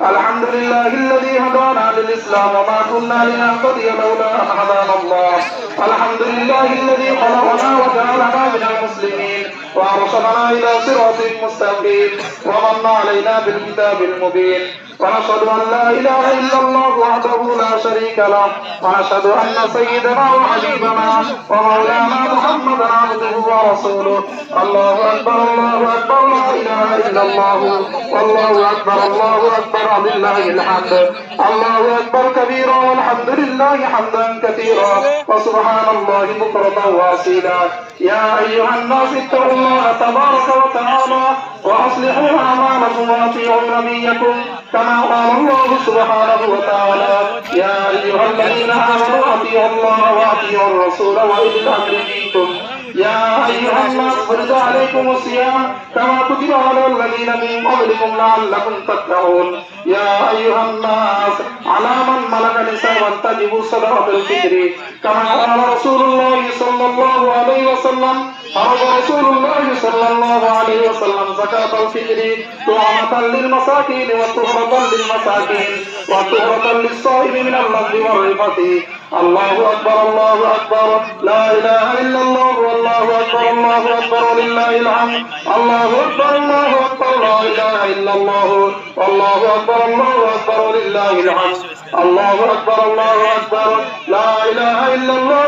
الحمد لله الذي هدانا للإسلام وما كنا لنهتدي لولا أن هدانا الله. الحمد لله الذي خلقنا وجعلنا من المسلمين وأرسلنا إلى صراط مستقيم ومن علينا بالكتاب المبين. ونشهد أن لا إله إلا الله وحده لا شريك له. ونشهد أن سيدنا وحبيبنا ومولانا محمدا عبده ورسوله. الله أكبر الله أكبر لا إله إلا الله. والله أكبر الله أكبر لله الحمد. الله أكبر كبيرا والحمد لله حمدا كثيرا. وسبحان الله بكرة وأصيلا. يا أيها الناس اتقوا الله تبارك وتعالى وأصلحوا أعمالكم وأطيعوا نبيكم. كما قال الله سبحانه وتعالى يا أيها الذين آمنوا أطيعوا الله وأطيعوا الرسول وأولي الأمر منكم يا أيها الناس فرض عليكم الصيام كما كتب على الذين من قبلكم لعلكم تتقون. يا أيها الناس على من ملك نساء تجب صدقة الفطر. كما قال رسول الله صلى الله عليه وسلم فرض رسول الله صلى الله عليه وسلم زكاة الفطر طعامة للمساكين وطهرة للمساكين وطهرة للصائم من اللغو والرفث. الله أكبر الله أكبر. لا إله إلا الله والله أكبر الله أكبر ولله الحمد. الله أكبر الله أكبر لا إله إلا الله. والله أكبر الله أكبر ولله الحمد. الله أكبر الله أكبر. لا إله إلا الله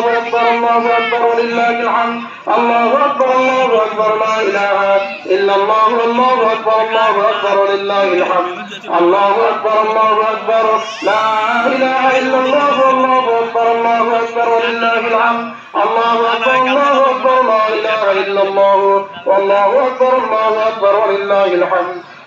والله أكبر الله أكبر ولله الحمد الله أكبر الله أكبر لا إله إلا الله والله أكبر الله أكبر ولله الحمد الله أكبر الله أكبر لا إله إلا الله والله أكبر الله أكبر ولله الحمد الله أكبر الله أكبر لا إله إلا الله والله أكبر الله أكبر ولله الحمد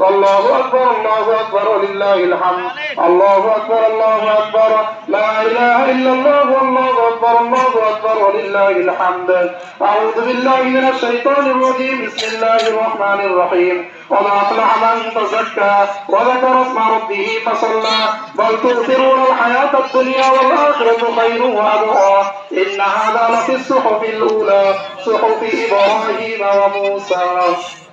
الله. أكبر الله أكبر ولله الحمد. الله أكبر الله أكبر. لا إله إلا الله والله أكبر الله أكبر ولله الحمد. أعوذ بالله من الشيطان الرجيم. بسم الله الرحمن الرحيم. وما أفلح من تزكى وذكر اسم ربه فصلى. بل تؤثرون الحياة الدنيا والآخرة خير وأبقى. إن هذا لفي الصحف الأولى صحف إبراهيم وموسى.